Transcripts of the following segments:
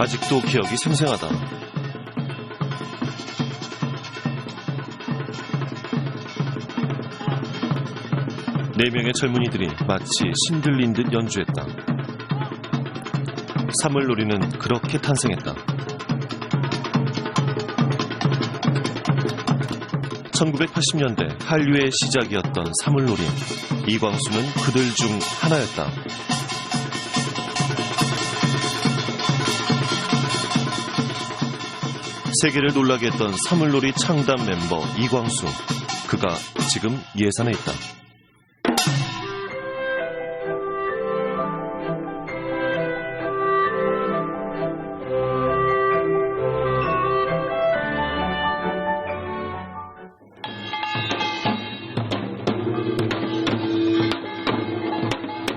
아직도 기억이 생생하다. 네 명의 젊은이들이 마치 신들린 듯 연주했다. 사물놀이는 그렇게 탄생했다. 1980년대 한류의 시작이었던 사물놀이. 이광수는 그들 중 하나였다. 세계를 놀라게 했던 사물놀이 창단 멤버 이광수. 그가 지금 예산에 있다.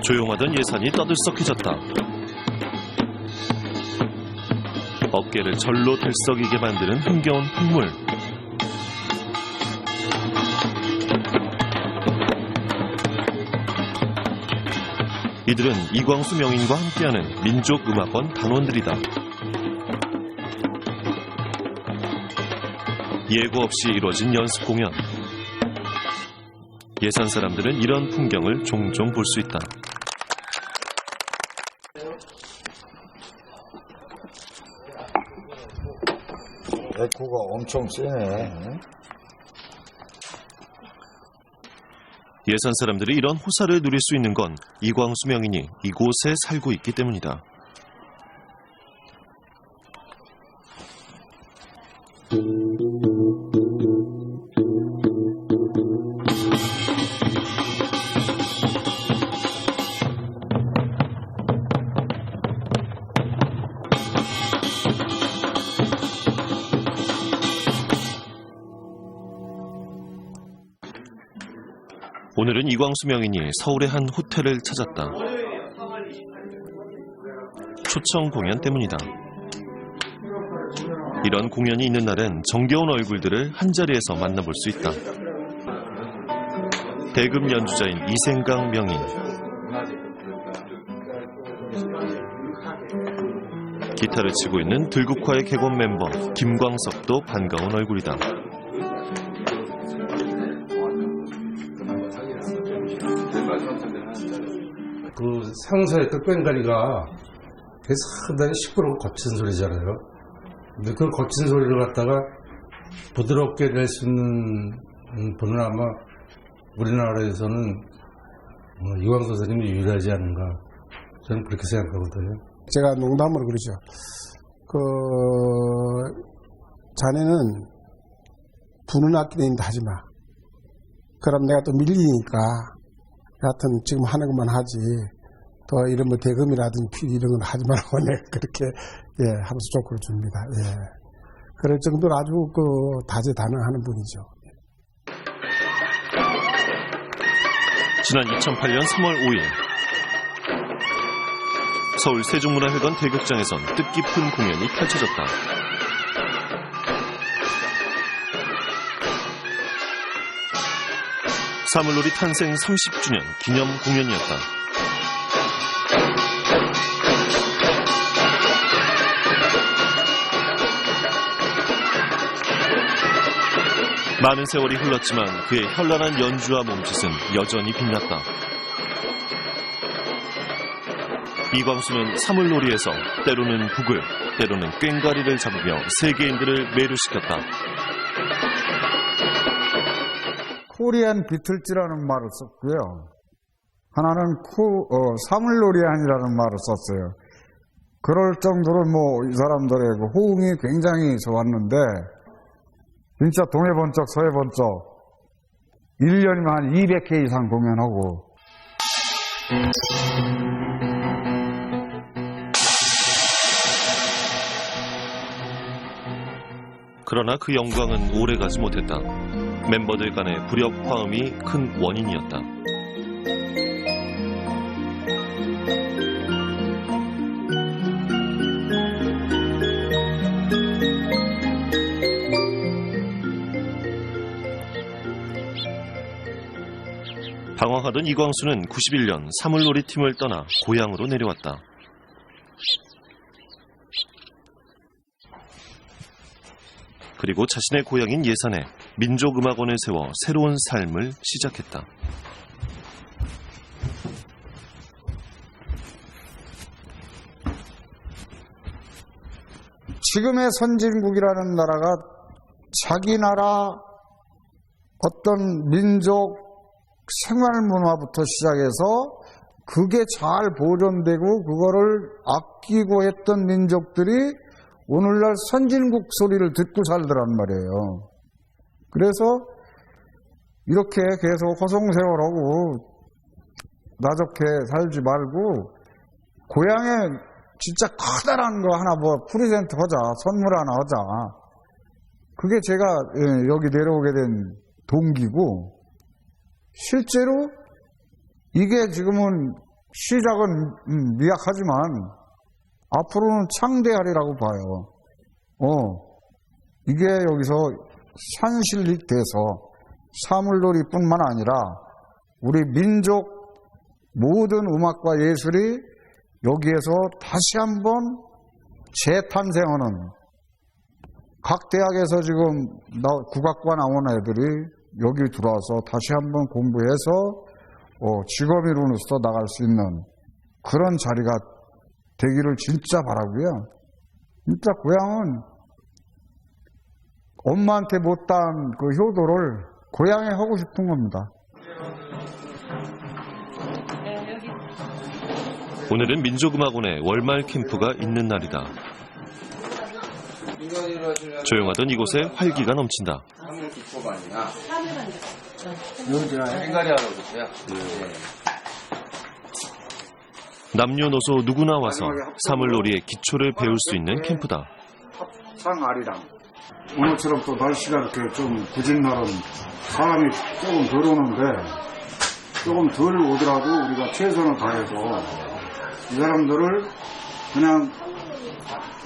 조용하던 예산이 떠들썩해졌다. 어깨를 절로 들썩이게 만드는 흥겨운 풍물. 이들은 이광수 명인과 함께하는 민족음악원 단원들이다. 예고 없이 이루어진 연습 공연. 예산 사람들은 이런 풍경을 종종 볼 수 있다. 에코가 엄청 세네. 예산 사람들이 이런 호사를 누릴 수 있는 건 이광수 명인이 이곳에 살고 있기 때문이다. 오늘은 이광수 명인이 서울의 한 호텔을 찾았다. 초청 공연 때문이다. 이런 공연이 있는 날엔 정겨운 얼굴들을 한자리에서 만나볼 수 있다. 대금 연주자인 이생강 명인. 기타를 치고 있는 들국화의 객원 멤버 김광석도 반가운 얼굴이다. 그 끝ben가리가 그게 상당히 시끄럽고 거친 소리잖아요. 근데 그 거친 소리를 갖다가 부드럽게 낼 수 있는 음, 분은 아마 우리나라에서는 어, 이광수 선생님이 유일하지 않은가 저는 그렇게 생각하거든요. 제가 농담으로 그러죠. 그 자네는 부는 악기인데 하지 마. 그럼 내가 또 밀리니까 하여튼 지금 하는 것만 하지. 또 이런 뭐 대금이라든지 피 이런 건 하지 말라고 내가 그렇게 예 하면서 조건을 줍니다. 예. 그럴 정도로 아주 그 다재다능하는 분이죠. 지난 2008년 3월 5일 서울 세종문화회관 대극장에선 뜻깊은 공연이 펼쳐졌다. 사물놀이 탄생 30주년 기념 공연이었다. 많은 세월이 흘렀지만 그의 현란한 연주와 몸짓은 여전히 빛났다. 이광수는 사물놀이에서 때로는 북을, 때로는 꽹과리를 잡으며 세계인들을 매료시켰다. 코리안 비틀즈라는 말을 썼고요. 하나는 쿠, 어, 사물놀이안이라는 말을 썼어요. 그럴 정도로 뭐 이 사람들의 그 호응이 굉장히 좋았는데 진짜 동해 번쩍 서해 번쩍 1년이면 한 200회 이상 공연하고 그러나 그 영광은 오래가지 못했다. 멤버들 간의 불협화음이 큰 원인이었다. 방황하던 이광수는 91년 사물놀이 팀을 떠나 고향으로 내려왔다. 그리고 자신의 고향인 예산에 민족음악원을 세워 새로운 삶을 시작했다. 지금의 선진국이라는 나라가 자기 나라 어떤 민족 생활 문화부터 시작해서 그게 잘 보존되고 그거를 아끼고 했던 민족들이 오늘날 선진국 소리를 듣고 살더란 말이에요. 그래서 이렇게 계속 허송세월하고 나좋게 살지 말고 고향에 진짜 커다란 거 하나 뭐 프레젠트 하자, 선물 하나 하자. 그게 제가 예, 여기 내려오게 된 동기고 실제로 이게 지금은 시작은 음, 미약하지만 앞으로는 창대하리라고 봐요. 어, 이게 여기서 산실이 돼서 사물놀이뿐만 아니라 우리 민족 모든 음악과 예술이 여기에서 다시 한번 재탄생하는 각 대학에서 지금 나 국악과 나온 애들이 여기 들어와서 다시 한번 공부해서 어, 직업이로서 나갈 수 있는 그런 자리가 되기를 진짜 바라고요. 진짜 고향은 엄마한테 못한 그 효도를 고향에 하고 싶은 겁니다. 오늘은 민족음악원의 월말 캠프가 있는 날이다. 조용하던 이곳에 활기가 넘친다. 남녀노소 누구나 와서 사물놀이의 기초를 배울 수 있는 캠프다. 상아리랑 오늘처럼 또 날씨가 이렇게 좀 굳은 날은 사람이 조금 덜 오는데 조금 덜 오더라도 우리가 최선을 다해서 이 사람들을 그냥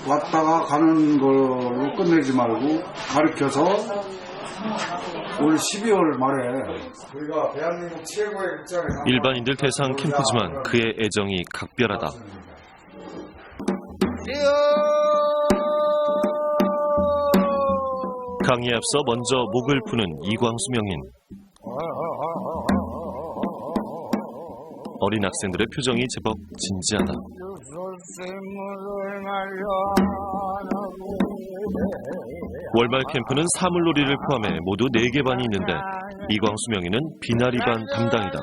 왔다가 가는 걸로 끝내지 말고 가르쳐서 올 12월 말에 우리가 대한민국 최고의 극장에 일반인들 대상 캠프지만 그의 애정이 각별하다. 강의에 앞서 먼저 목을 푸는 이광수 명인. 어린 학생들의 표정이 제법 진지하다. 월말 캠프는 사물놀이를 포함해 모두 4개 반이 있는데 이광수 명인은 비나리 반 담당이다.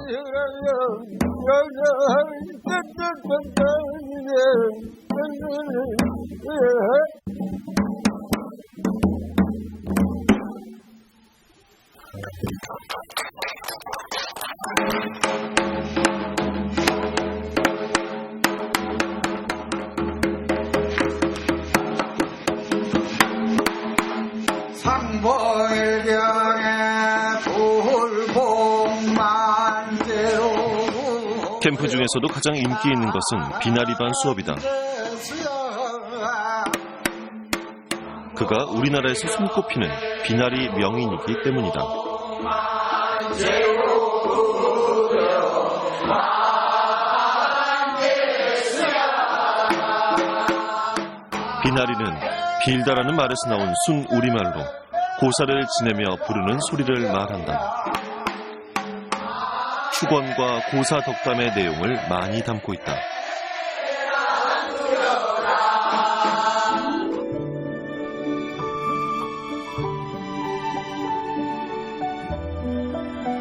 중에서도 가장 인기 있는 것은 비나리 반 수업이다. 그가 우리나라에서 손꼽히는 비나리 명인이기 때문이다. 비나리는 빌다라는 말에서 나온 순 우리말로 고사를 지내며 부르는 소리를 말한다. 축원과 고사 덕담의 내용을 많이 담고 있다.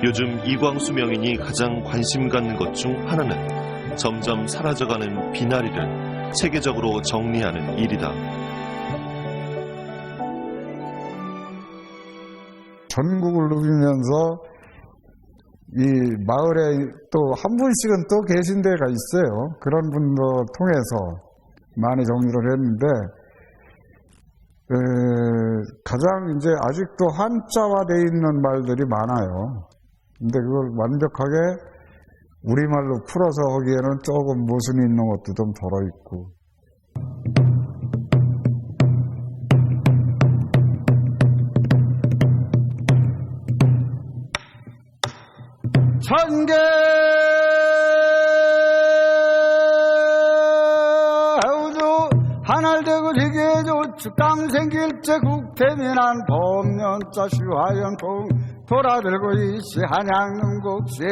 요즘 이광수 명인이 가장 관심 갖는 것 중 하나는 점점 사라져가는 비나리를 체계적으로 정리하는 일이다. 전국을 누비면서 이 마을에 또 한 분씩은 또 계신 데가 있어요. 그런 분도 통해서 많이 정리를 했는데 에, 가장 이제 아직도 한자화되어 있는 말들이 많아요. 근데 그걸 완벽하게 우리말로 풀어서 하기에는 조금 모순이 있는 것도 좀 덜어 있고 천개! 우주 하늘 되고 되게 좋지 축당 생길째 국태민한 범년자 시화연풍 돌아들고 이시 한양능국시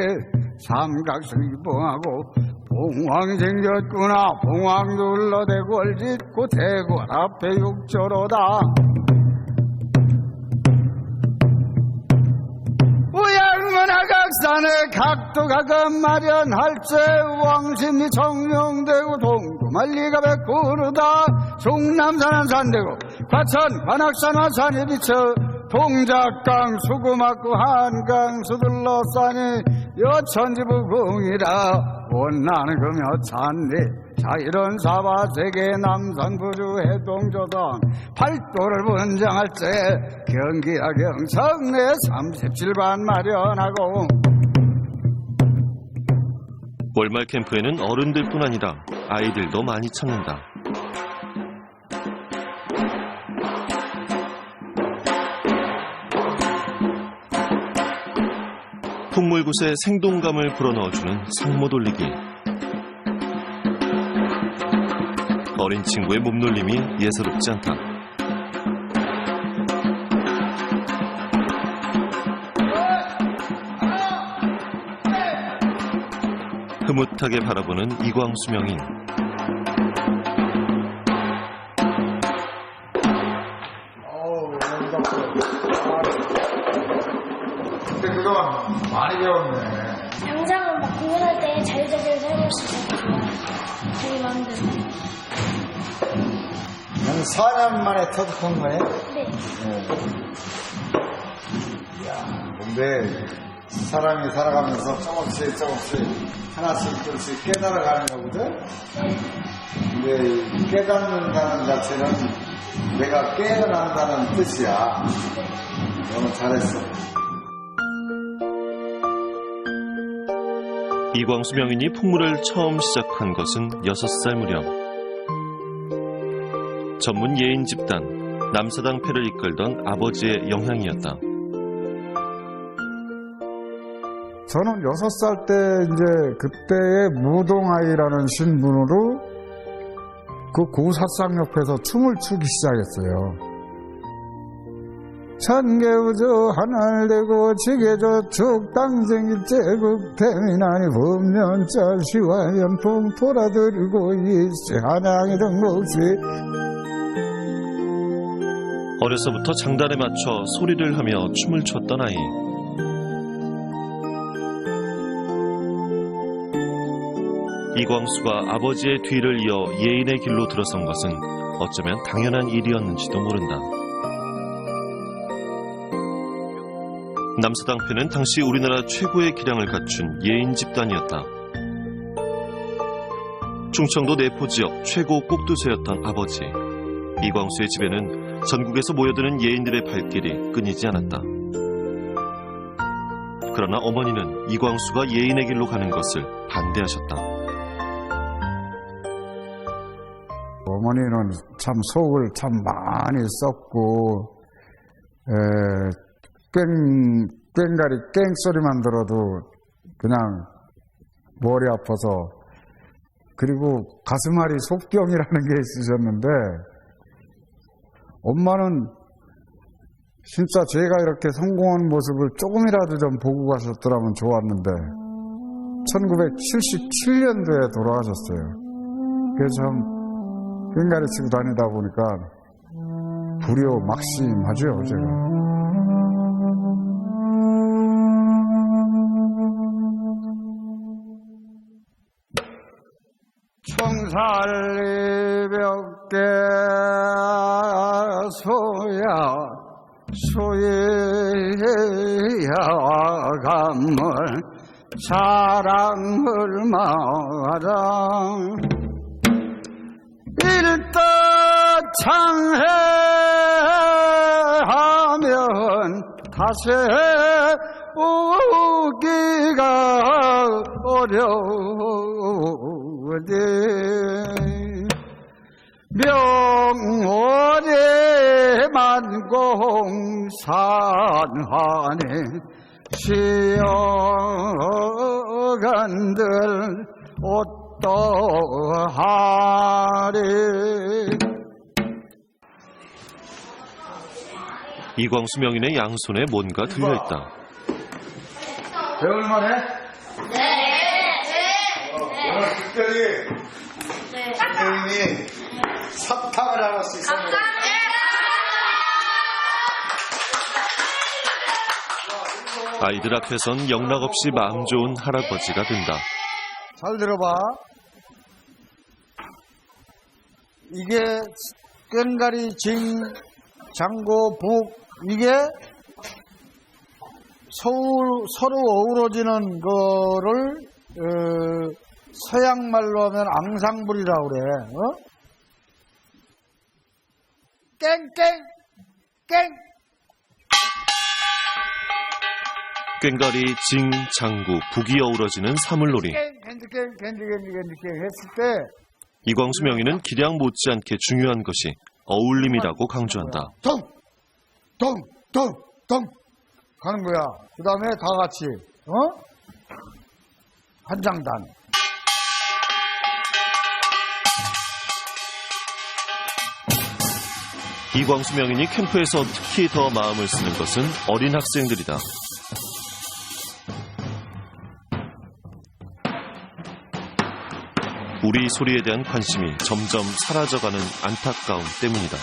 삼각수이봉하고 봉황이 생겼구나. 봉황 눌러 대궐 짓고 대궐 앞에 육조로다 산에 각도각은 마련할제 왕신이 정령되고 동구만리가 백구르다. 종남산은 산되고 과천 관악산 화 산이 비쳐 동작강 수구막구 한강 수들러 산이 여천지부궁이라 원나는 금여 찬리 자 이런 사바 세계 남산 부주 해동조당 팔도를 분장할 때 경기야 경성내 37반 마련하고 월말 캠프에는 어른들뿐 아니라 아이들도 많이 찾는다. 풍물굿에 생동감을 불어넣어주는 상모 돌리기. 어린 친구의 몸놀림이 예사롭지 않다. 흐뭇하게 바라보는 이광수명인. 많이 배웠네. 당장은 막 공연할 때 자유자재로 사용할 수 있어서 좋아요. 자기 마음대로. 한 4년 만에 터득한 거네. 네. 이야, 근데 사람이 살아가면서 조금씩 조금씩 하나씩 조금씩 깨달아가는 거거든? 근데 이 깨닫는다는 자체는 내가 깨어난다는 뜻이야. 너무 잘했어. 이광수 명인이 풍물을 처음 시작한 것은 6살 무렵. 전문 예인 집단 남사당패를 이끌던 아버지의 영향이었다. 저는 여섯 살때 이제 그때의 무동아이라는 신분으로 그 고사상 옆에서 춤을 추기 시작했어요. 천개우저 하늘 대고 지게저 축당생일 제국 태민하니 범년자 시화연풍 돌아들고 이시 한양의 등록시 어려서부터 장단에 맞춰 소리를 하며 춤을 췄던 아이. 이광수가 아버지의 뒤를 이어 예인의 길로 들어선 것은 어쩌면 당연한 일이었는지도 모른다. 남사당패는 당시 우리나라 최고의 기량을 갖춘 예인 집단이었다. 충청도 내포 지역 최고 꼭두새였던 아버지. 이광수의 집에는 전국에서 모여드는 예인들의 발길이 끊이지 않았다. 그러나 어머니는 이광수가 예인의 길로 가는 것을 반대하셨다. 어머니는 참 속을 참 많이 썼고, 에, 꽹, 꽹가리 꽹 소리만 들어도 그냥 머리 아파서, 그리고 가슴앓이 속병이라는 게 있으셨는데, 엄마는 진짜 제가 이렇게 성공한 모습을 조금이라도 좀 보고 가셨더라면 좋았는데, 1977년도에 돌아가셨어요. 그래서 참 꽹가리 치고 다니다 보니까 불효 막심하죠, 제가. 살리 벽계 소야. 소야 감물 사랑을 마라 일단 창해하면 다시 오기가 어려 우니 명월의 만공산하네 시어간들 어떠하리 이광수 명인의 양손에 뭔가 들려있다. 배울만해? 네. 오늘 특별히 선생님이 사탕을 하나씩 선물해. 아이들 앞에선 영락없이 마음 좋은 할아버지가 된다. 잘 들어봐. 이게 꽹가리, 징, 장고, 북 이게 서울, 서로 어우러지는 거를 어, 서양 말로 하면 앙상블이라고 그래. 어? 깽깽 깽 꽹가리, 징, 장구, 북이 어우러지는 사물놀이. 이광수 명인은 기량 못지않게 중요한 것이 어울림이라고 강조한다. 덩, 덩, 덩, 덩 가는 거야. 그 다음에 다 같이 어? 한 장단. 이광수 명인이 캠프에서 특히 더 마음을 쓰는 것은 어린 학생들이다. 우리 소리에 대한 관심이 점점 사라져가는 안타까움 때문이다.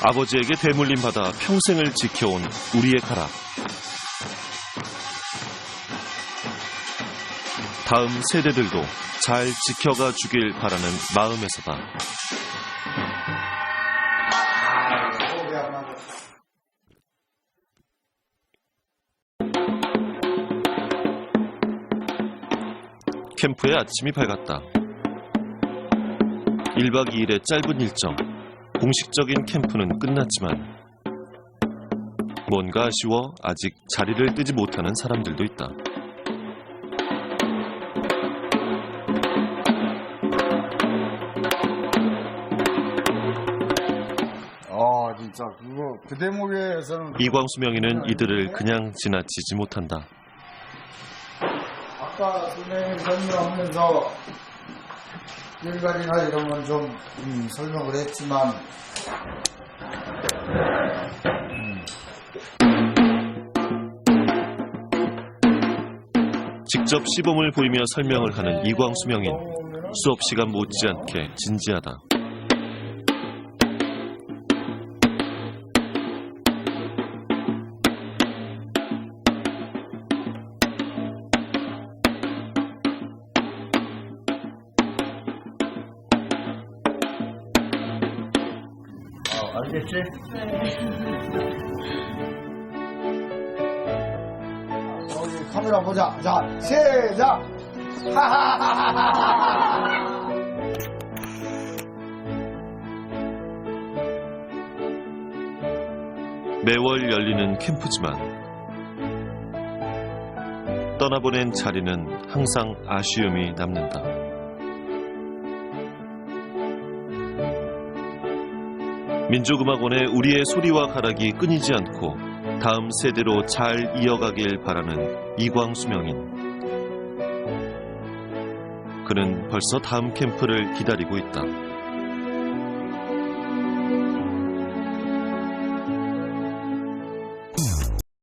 아버지에게 대물림 받아 평생을 지켜온 우리의 가락. 다음 세대들도 잘 지켜가 주길 바라는 마음에서다. 캠프의 아침이 밝았다. 1박 2일의 짧은 일정. 공식적인 캠프는 끝났지만 뭔가 아쉬워 아직 자리를 뜨지 못하는 사람들도 있다. 아 진짜 그거 그 대목에서는 이광수 명인은 이들을 그냥 지나치지 못한다. 아까 선생님 설명하면서 일갈이나 이런 건좀 음, 설명을 했지만 직접 시범을 보이며 설명을 하는 이광수 명인. 수업 시간 못지않게 진지하다. 매월 열리는 캠프지만 떠나보낸 자리는 항상 아쉬움이 남는다. 민족음악원의 우리의 소리와 가락이 끊이지 않고 다음 세대로 잘 이어가길 바라는 이광수 명인. 그는 벌써 다음 캠프를 기다리고 있다.